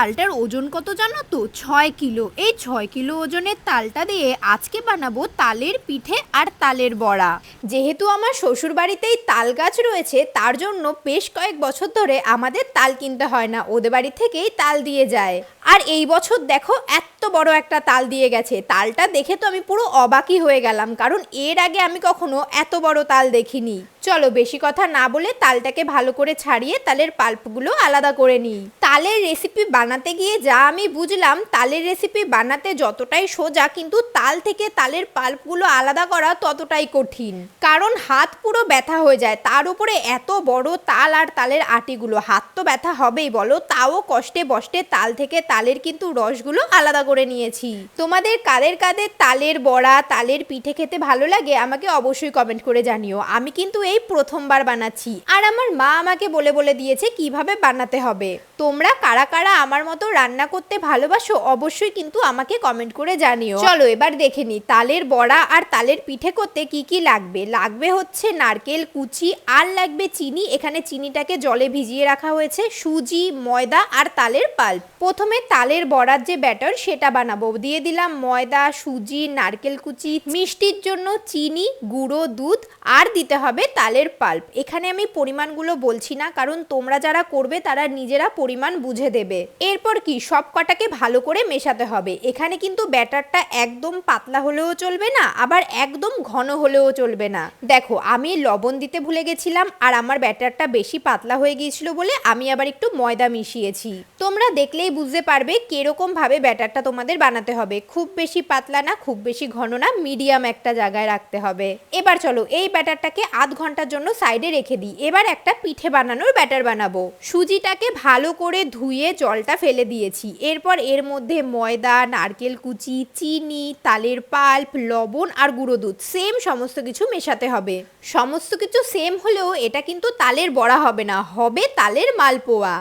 তালটার ওজন কত জানো তো? ছয় কিলো। এই ছয় কিলো ওজনের তালটা দিয়ে আজকে বানাবো তালের পিঠে আর তালের বড়া। যেহেতু আমার শ্বশুর বাড়িতেই তাল গাছ রয়েছে, তার জন্য বেশ কয়েক বছর ধরে আমাদের তাল কিনতে হয় না। ওদের বাড়ি থেকেই তাল দিয়ে যায়। আর এই বছর দেখো, এত বড় একটা তাল দিয়ে গেছে। তালটা দেখে তো আমি পুরো অবাকই হয়ে গেলাম, কারণ এর আগে আমি কখনো এত বড় তাল দেখিনি। চলো, বেশি কথা না বলে তালটাকে ভালো করে ছাড়িয়ে তালের পাল্পগুলো আলাদা করে নিই। তালের রেসিপি বানাতে গিয়ে যা আমি বুঝলাম, তালের রেসিপি বানাতে যতটাই সোজা, কিন্তু তাল থেকে তালের পাল্পগুলো আলাদা করা ততটাই কঠিন। কারণ হাত পুরো ব্যথা হয়ে যায়, তার উপরে এত বড় তাল আর তালের আটিগুলো। হাত তো ব্যথা হবেই, বলো, তাও কষ্টে বষ্টে তাল থেকে তালের কিন্তু রসগুলো আলাদা করে নিয়েছি। তোমাদের কাদের কাদের তালের বড়া, তালের পিঠে খেতে ভালো লাগে আমাকে অবশ্যই কমেন্ট করে জানিও। আমি কিন্তু এই প্রথমবার বানাচ্ছি। আর আমার মা আমাকে বলে বলে দিয়েছে কীভাবে বানাতে হবে। তোমরা কারা কারা আমার মতো রান্না করতে ভালোবাসো অবশ্যই কিন্তু আমাকে কমেন্ট করে জানিও। চলো এবার দেখে নি, তালের বড়া আর তালের পিঠে করতে কি কি লাগবে? লাগবে হচ্ছে নারকেল কুচি, আর লাগবে চিনি। এখানে চিনিটাকে জলে ভিজিয়ে রাখা হয়েছে। সুজি, ময়দা আর তালের পাল্প। প্রথমে তালের বড়ার যে ব্যাটার, সেটা বানাবো। দিয়ে দিলাম ময়দা, সুজি, নারকেল কুচি, মিষ্টির জন্য চিনি, গুঁড়ো, দুধ, আর দিতে হবে তালের পাল্প। এখানে আমি পরিমাণগুলো বলছি না, কারণ তোমরা যারা করবে তারা নিজেরা পরিমাণ বুঝে দেবে। এরপর কি? সব কটাকে ভালো করে মেশাতে হবে। এখানে কিন্তু ব্যাটারটা একদম পাতলা হলেও চলবে না, আবার একদম ঘন হলেও চলবে না। দেখো, আমি লবণ দিতে ভুলে গেছিলাম, আর আমার ব্যাটারটা বেশি পাতলা হয়ে গিয়েছিল বলে আমি আবার একটু ময়দা মিশিয়েছি। তোমরা দেখলেই বুঝতে পারবে কীরকম ভাবে ব্যাটারটা তোমাদের বানাতে হবে। খুব বেশি পাতলা না, খুব বেশি ঘন না, মিডিয়াম একটা জায়গায় রাখতে হবে। এবার চলো, এই ব্যাটারটাকে আধ ঘণ্টার জন্য সাইডে রেখে দিই। এবার একটা পিঠে বানানোর ব্যাটার বানাবো। সুজিটাকে ভালো করে ধুয়ে জলটা ফেলে দিয়েছি। এরপর এর মধ্যে ময়দা, নারকেল কুচি, চিনি, তালের পাল্প, লবণ আর গুঁড়ো দুধ সেম সমস্ত কিছু মেশাতে হবে। সমস্ত কিছু সেম হলেও এটা কিন্তু তালের বড়া হবে না, হবে তালের মালপোয়া।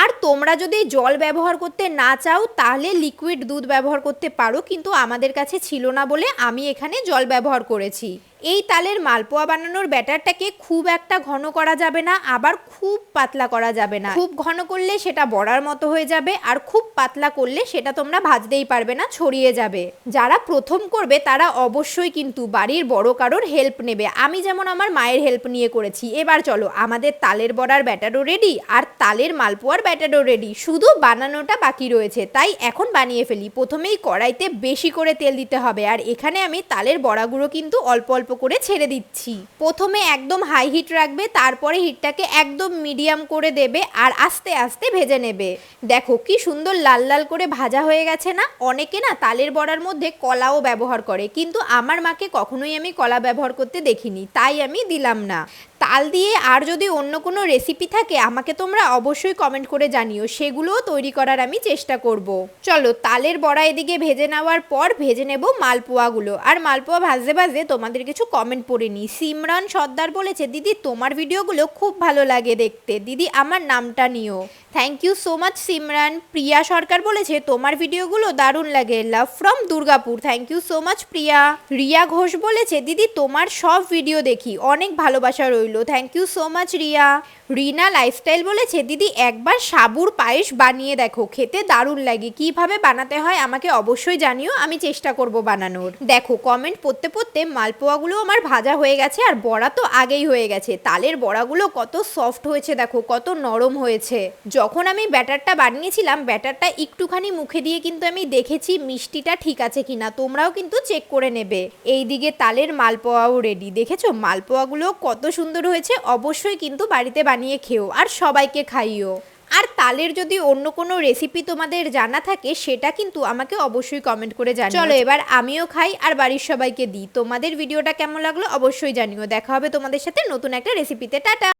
আর তোমরা যদি জল ব্যবহার করতে না চাও, তাহলে লিকুইড দুধ ব্যবহার করতে পারো, কিন্তু আমাদের কাছে ছিল না বলে আমি এখানে জল ব্যবহার করেছি। এই তালের মালপোয়া বানানোর ব্যাটারটাকে খুব একটা ঘন করা যাবে না, আবার খুব পাতলা করা যাবে না। খুব ঘন করলে সেটা বড়ার মতো হয়ে যাবে, আর খুব পাতলা করলে সেটা তোমরা ভাজতেই পারবে না, ছড়িয়ে যাবে। যারা প্রথম করবে তারা অবশ্যই কিন্তু বাড়ির বড় কারোর হেল্প নেবে। আমি যেমন আমার মায়ের হেল্প নিয়ে করেছি। এবার চলো, আমাদের তালের বড়ার ব্যাটারও রেডি আর তালের মালপোয়ার ব্যাটারও রেডি শুধু বানানোটা বাকি রয়েছে, তাই এখন বানিয়ে ফেলি। প্রথমেই কড়াইতে বেশি করে তেল দিতে হবে, আর এখানে আমি তালের বড়াগুলো কিন্তু অল্প অল্প করে ছেড়ে দিচ্ছি। প্রথমে একদম হাই হিট রাখবে, তারপরে হিটটাকে একদম মিডিয়াম করে দেবে আর আস্তে আস্তে ভেজে নেবে। দেখো কি সুন্দর লাল লাল করে ভাজা হয়ে গেছে না? অনেকে না তালের বড়ার মধ্যে কলাও ব্যবহার করে, কিন্তু আমার মাকে কখনোই আমি কলা ব্যবহার করতে দেখিনি, তাই আমি দিলাম না। তাল দিয়ে আর যদি অন্য কোনো রেসিপি থাকে, আমাকে তোমরা অবশ্যই কমেন্ট করে জানিও। সেগুলোও তৈরি করার আমি চেষ্টা করব। চলো, তালের বড়া এদিকে ভেজে নেওয়ার পর ভেজে নেব মালপোয়াগুলো। আর মালপোয়া ভাজতে ভাজতে তোমাদের কিছু কমেন্ট পড়ে নি সিমরান সর্দার বলেছে, দিদি, তোমার ভিডিওগুলো খুব ভালো লাগে দেখতে। দিদি, আমার নামটা নিও। Thank you so much Simran. Priya Sarkar বলেছে, তোমার ভিডিওগুলো দারুণ লাগে। Love from Durgapur. Thank you so much Priya. Riya Ghosh বলেছে, দিদি, তোমার সব ভিডিও দেখি। অনেক ভালোবাসা রইল। Thank you so much Riya. Rina lifestyle বলেছে, দিদি, একবার সাবুর পায়েস বানিয়ে দেখো, খেতে দারুণ লাগে। কীভাবে বানাতে হয় আমাকে অবশ্যই জানিও, আমি চেষ্টা করব বানানোর। দেখো কমেন্ট পড়তে পড়তে মালপোয়াগুলো আমার ভাজা হয়ে গেছে আর বড়া তো আগেই হয়ে গেছে। তালের বড়াগুলো কত সফট হয়েছে দেখো, কত নরম হয়েছে। যখন আমি ব্যাটারটা বানিয়েছিলাম, ব্যাটারটা একটুখানি মুখে দিয়ে কিন্তু আমি দেখেছি মিষ্টিটা ঠিক আছে কিনা, তোমরাও কিন্তু চেক করে নেবে। এইদিকে তালের মালপোয়াও রেডি দেখেছ? মালপোয়াগুলো কত সুন্দর হয়েছে অবশ্যই কিন্তু বাড়িতে বানিয়ে খেও আর সবাইকে খাইও। আর তালের যদি অন্য কোনো রেসিপি তোমাদের জানা থাকে সেটা কিন্তু আমাকে অবশ্যই কমেন্ট করে জানিও। চলো এবার আমিও খাই আর বাড়ির সবাইকে দিই। তোমাদের ভিডিওটা কেমন লাগল অবশ্যই জানিও। দেখা হবে তোমাদের সাথে নতুন একটা রেসিপিতে টাটা!